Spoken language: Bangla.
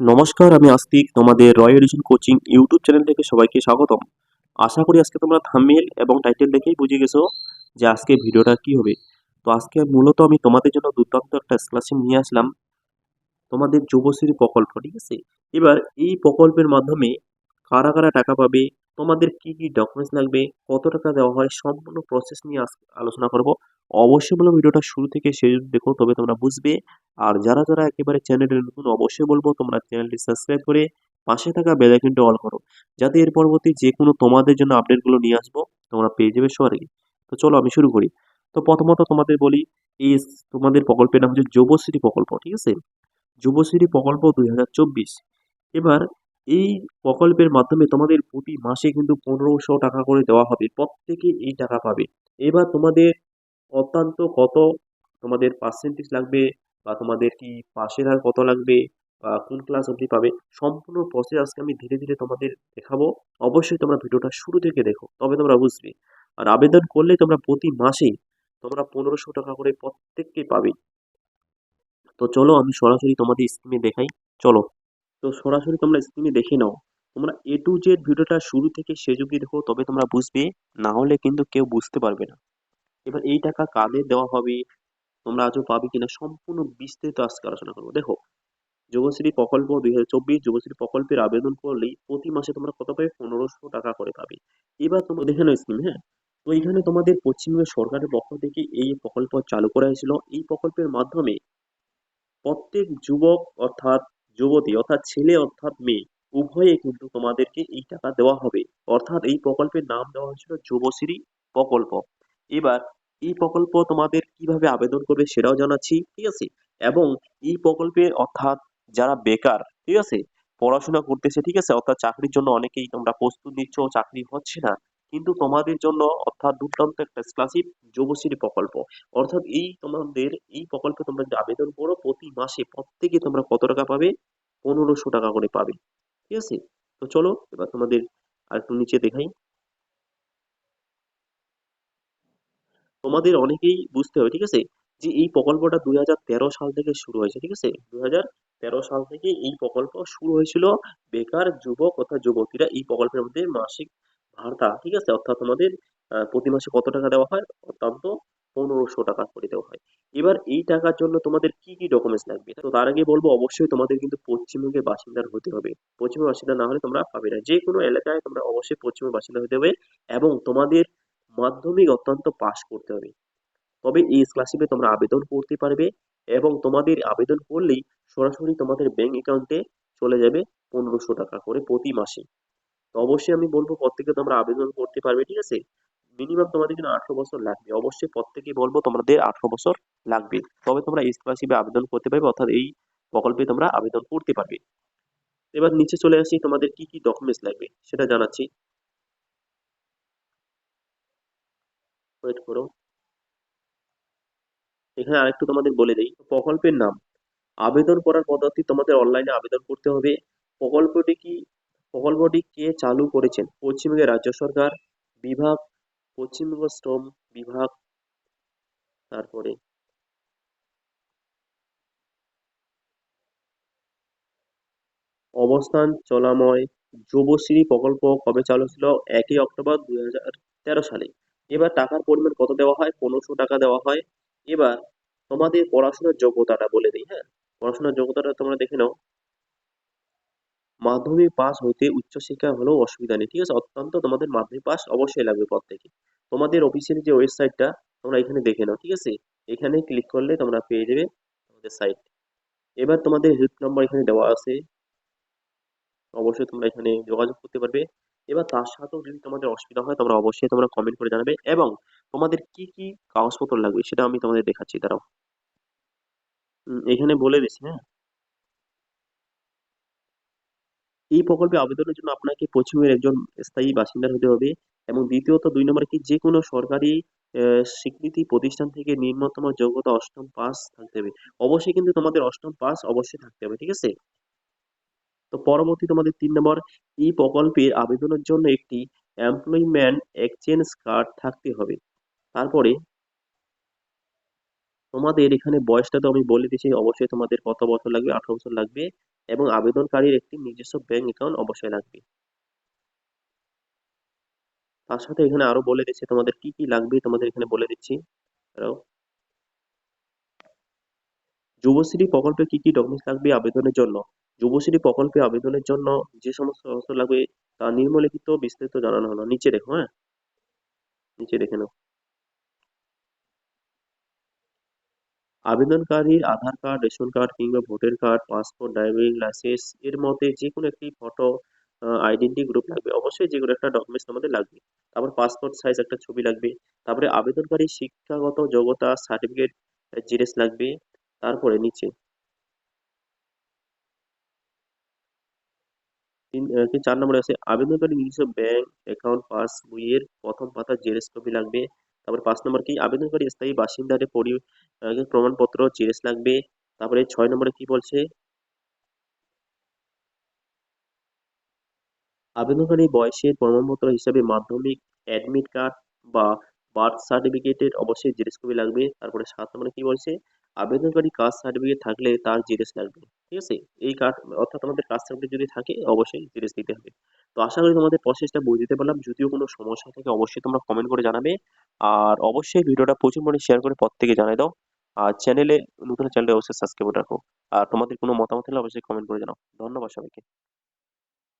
নমস্কার, আমি আস্তিক। তোমাদের Roy edition coaching YouTube channel থেকে সবাইকে স্বাগতম। আশা করি আজকে তোমরা থাম্বনেল এবং টাইটেল দেখেই বুঝে গেছো যে আজকে ভিডিওটা কি হবে। তো আজকে মূলত আমি তোমাদের জন্য দুর্দান্ত একটা স্কলারশিপ নিয়ে আসলাম তোমাদের যুবশ্রী প্রকল্প, ঠিক আছে? এবার এই প্রকল্পের মাধ্যমে কারা কারা টাকা পাবে, তোমাদের কি কি ডকুমেন্টস লাগবে, কত টাকা দেওয়া হয়, সম্পূর্ণ প্রসেস নিয়ে আলোচনা করব। অবশ্যই বলব ভিডিওটা শুরু থেকে শেষ দেখো তবে তোমরা বুঝবে। আর যারা যারা একেবারে চ্যানেলে নতুন, অবশ্যই বলব তোমরা চ্যানেলটি সাবস্ক্রাইব করে পাশে থাকা বেল আইকনটি অল করো। যাতে এর পরবর্তী যে কোনো তোমাদের জন্য আপডেটগুলো নিয়ে আসব, তোমরা পেয়ে যাবে সবার আগে তো চলো আমি শুরু করি। তো প্রথমত তোমাদের বলি, এই তোমাদের প্রকল্পের নাম হচ্ছে যুবশ্রী প্রকল্প, ঠিক আছে? যুবশ্রী প্রকল্প দুই হাজার চব্বিশ। এবার এই প্রকল্পের মাধ্যমে তোমাদের প্রতি মাসে কিন্তু পনেরোশো টাকা করে দেওয়া হবে, প্রত্যেকে এই টাকা পাবে। এবার তোমাদের অত্যন্ত কত তোমাদের পার্সেন্টেজ লাগবে বা তোমাদের কি পাশের হার কত লাগবে বা কোন ক্লাস অবধি পাবে, সম্পূর্ণ প্রসেস আজকে আমি ধীরে ধীরে তোমাদের দেখাবো। অবশ্যই তোমরা ভিডিওটা শুরু থেকে দেখো, তবে তোমরা বুঝবে। আর আবেদন করলে তোমরা প্রতি মাসে তোমরা পনেরোশো টাকা করে প্রত্যেককে পাবে। তো চলো আমি সরাসরি তোমাদের স্ক্রিনে দেখাই, চলো। তো সরাসরি তোমরা স্ক্রিনে দেখে নাও। তোমরা এ টু জেড ভিডিওটা শুরু থেকে শেষ অবধি দেখো, তবে তোমরা বুঝবে, না হলে কিন্তু কেউ বুঝতে পারবে না। এবার এই টাকা কাদের দেওয়া হবে? তোমরা আজও পাবে কিনা? সম্পূর্ণ বিস্তারিত আজকে আলোচনা করব। দেখো যুবশ্রী প্রকল্প দুই হাজার চব্বিশ যুবশ্রী প্রকল্পের আবেদন করলেই প্রতি মাসে তোমরা কত পাবে? পনেরোশো টাকা করে পাবে। এবার তোমরা দেখে নাও স্কিম হ্যাঁ? তো এখানে তোমাদের পশ্চিমবঙ্গ সরকারের পক্ষ থেকে এই প্রকল্প চালু করা হয়েছিল। এই প্রকল্পের মাধ্যমে প্রত্যেক যুবক অর্থাৎ যুবতী অর্থাৎ ছেলে অর্থাৎ মেয়ে, উভয়ে কিন্তু তোমাদেরকে এই টাকা দেওয়া হবে। অর্থাৎ এই প্রকল্পের নাম দেওয়া হয়েছিল যুবশ্রী প্রকল্প। এবার এই প্রকল্প তোমাদের কীভাবে আবেদন করবে সেটাও জানাচ্ছি, ঠিক আছে? এবং এই প্রকল্পে অর্থাৎ যারা বেকার, ঠিক আছে? পড়াশোনা করতেছে, ঠিক আছে? অর্থাৎ চাকরির জন্য অনেকেই তোমরা প্রস্তুত নিচ্ছ, চাকরি হচ্ছে না। কিন্তু তোমাদের জন্য অর্থাৎ দুর্দান্ত একটা স্কলারশিপ যুবশ্রী প্রকল্প। অর্থাৎ এই তোমাদের, এই প্রকল্পে তোমরা যদি আবেদন করো, প্রতি মাসে প্রত্যেকে তোমরা কত টাকা পাবে? পনেরোশো টাকা করে পাবে, ঠিক আছে? তো চলো, এবার তোমাদের আর একটু নিচে দেখাই। তোমাদের অনেকেই বুঝতে হবে, ঠিক আছে? যে এই প্রকল্পটা দুই হাজার তেরো সাল থেকে শুরু হয়েছে, ঠিক আছে? দুই হাজার তেরো সাল থেকে এই প্রকল্প শুরু হয়েছিল। বেকার যুবক অর্থাৎ যুবতীরা এই প্রকল্পের মধ্যে মাসিক ভাতা, ঠিক আছে? অর্থাৎ তোমাদের প্রতি মাসে কত টাকা দেওয়া হয়? অত্যন্ত পনেরোশো টাকা করে দেওয়া হয়। এবার এই টাকার জন্য তোমাদের কি কি ডকুমেন্টস লাগবে? তো তার আগে বলব, অবশ্যই তোমাদের কিন্তু পশ্চিমবঙ্গের বাসিন্দার হতে হবে। পশ্চিমবঙ্গের বাসিন্দা না হলে তোমরা পাবে না। যে কোনো এলাকায় তোমরা অবশ্যই পশ্চিমবঙ্গের বাসিন্দা হতে হবে এবং তোমাদের মাধ্যমিক অত্যন্ত পাস করতে হবে। তবে এই স্কলারশিপে তোমরা আবেদন করতে পারবে এবং তোমাদের আবেদন করলেই সরাসরি তোমাদের ব্যাংক অ্যাকাউন্টে চলে যাবে পনেরোশো টাকা করে প্রতি মাসে। তো অবশ্যই আমি বলব প্রত্যেকে তোমরা আবেদন করতে পারবে, ঠিক আছে? মিনিমাম তোমাদের জন্য আঠারো বছর লাগবে। অবশ্যই প্রত্যেকে বলব তোমাদের আঠারো বছর লাগবে। তবে তোমরা স্কলারশিপে আবেদন করতে পারবে, অর্থাৎ এই প্রকল্পে তোমরা আবেদন করতে পারবে। এবার নিচে চলে আসি তোমাদের কি কি ডকুমেন্টস লাগবে, সেটা জানাচ্ছি। ওয়েট করো। এখানে আরেকটু তোমাদের বলে দেই, প্রকল্পের নাম। আবেদন করার পদ্ধতি তোমাদের অনলাইনে আবেদন করতে হবে। প্রকল্পটি কি, প্রকল্পটি কে চালু করেছেন? পশ্চিমবঙ্গের রাজ্য সরকার, বিভাগ, পশ্চিমবঙ্গ শ্রম বিভাগ, তারপরে। অবস্থান, চলাময়, যুবশ্রী প্রকল্প কবে চালু ছিল একই অক্টোবর দুই হাজার তেরো সালে। এবার টাকার পরিমাণ কত দেওয়া হয়? পনেরোশো টাকা দেওয়া হয়। এবার তোমাদের পড়াশোনার যোগ্যতাটা বলে দিই হ্যাঁ? পড়াশোনার যোগ্যতাটা তোমরা দেখে নাও। মাধ্যমিক পাস হইতে উচ্চশিক্ষা হলেও অসুবিধা নেই, ঠিক আছে? অত্যন্ত তোমাদের মাধ্যমিক পাস অবশ্যই লাগবে প্রত্যেকে। তোমাদের অফিসিয়াল যে ওয়েবসাইটটা, তোমরা এখানে দেখে নাও, ঠিক আছে? এখানে ক্লিক করলে তোমরা পেয়ে যাবে তোমাদের সাইট এবার তোমাদের হেল্প নাম্বার এখানে দেওয়া আছে। অবশ্যই তোমরা এখানে যোগাযোগ করতে পারবে। এবার তার সাথেও যদি তোমাদের অসুবিধা হয়, তোমরা অবশ্যই তোমরা কমেন্ট করে জানাবে এবং তোমাদের কি কি কাগজপত্র লাগবে সেটা আমি তোমাদের দেখাচ্ছি, দাঁড়াও। এখানে বলে দিচ্ছি হ্যাঁ। এই প্রকল্পে আবেদনের জন্য আপনাকে পশ্চিমবঙ্গের একজন স্থায়ী বাসিন্দা হতে হবে এবং দ্বিতীয়ত দুই নম্বর কি, যে কোনো সরকারি স্বীকৃতি প্রতিষ্ঠান থেকে নিম্নতম যোগ্যতা অষ্টম পাস থাকতে হবে। অবশ্যই কিন্তু তোমাদের অষ্টম পাস অবশ্যই থাকতে হবে, ঠিক আছে? তো পরবর্তী তোমাদের তিন নম্বর, এই প্রকল্পের আবেদনের জন্য একটি এমপ্লয়মেন্ট এক্সচেঞ্জ কার্ড থাকতে হবে। তারপরে তোমাদের এখানে বয়সটা তো আমি বলে দিয়েছি, অবশ্যই তোমাদের কত বছর লাগবে, আঠারো বছর লাগবে এবং আবেদনকারীর একটি নিজস্ব ব্যাংক অ্যাকাউন্ট অবশ্যই লাগবে। তার সাথে এখানে আরও বলে দিচ্ছি তোমাদের কি কি লাগবে তোমাদের এখানে বলে দিচ্ছি। যুবশ্রী প্রকল্পে কি কি ডকুমেন্টস লাগবে আবেদনের জন্য? যুবশ্রী প্রকল্পে আবেদনের জন্য যে সমস্ত কাগজ লাগবে তা নিম্নলিখিত বিস্তারিত জানানো হলো। নিচে দেখো হ্যাঁ? নিচে দেখে নাও। আবেদনকারীর আধার কার্ড, রেশন কার্ড কিংবা voter card, passport, driving licence, এর মধ্যে যে কোনো একটি ফটো আইডেন্টি গ্রুপ লাগবে। অবশ্যই যে কোনো একটা ডকুমেন্টস আমাদের লাগবে। তারপর পাসপোর্ট সাইজ একটা ছবি লাগবে। তারপরে আবেদনকারী শিক্ষাগত যোগ্যতা, সার্টিফিকেট জেরক্স লাগবে। তারপরে নিচে তিন চার নম্বরে আছে, আবেদনকারী নিজস্ব ব্যাংক অ্যাকাউন্ট পাস বইয়ের প্রথম পাতা জেরক্স কপি লাগবে। তারপরে পাঁচ নম্বর কি, আবেদনকারী স্থায়ী বাসিন্দাদের পরি প্রমাণপত্র জেরক্স লাগবে। তারপরে ছয় নম্বরে কি বলছে, আবেদনকারী বয়সের প্রমাণপত্র হিসাবে মাধ্যমিক অ্যাডমিট কার্ড বা বার্থ সার্টিফিকেটের অবশ্যই জেরক্স কপি লাগবে। তারপরে সাত নম্বরে কি বলছে আবেদনকারী কাস্ট সার্টিফিকেট থাকলে তার জেরক্স লাগবে, ঠিক আছে? এই কার্ড, অর্থাৎ আমাদের কাস্ট সার্টিফিকেট যদি থাকে, অবশ্যই জেরক্স দিতে হবে। তো আশা করি তোমাদের প্রসেসটা বুঝে দিতে পারলাম। যদিও কোনো সমস্যা থাকে, অবশ্যই তোমরা কমেন্ট করে জানাবে। আর অবশ্যই ভিডিওটা প্রচুর পরিমাণে শেয়ার করে প্রত্যেকে জানাই দাও। আর চ্যানেলে নতুন চ্যানেলে অবশ্যই সাবস্ক্রাইব রাখো। আর তোমাদের কোনো মতামত হলে অবশ্যই কমেন্ট করে জানাও। ধন্যবাদ সবাইকে।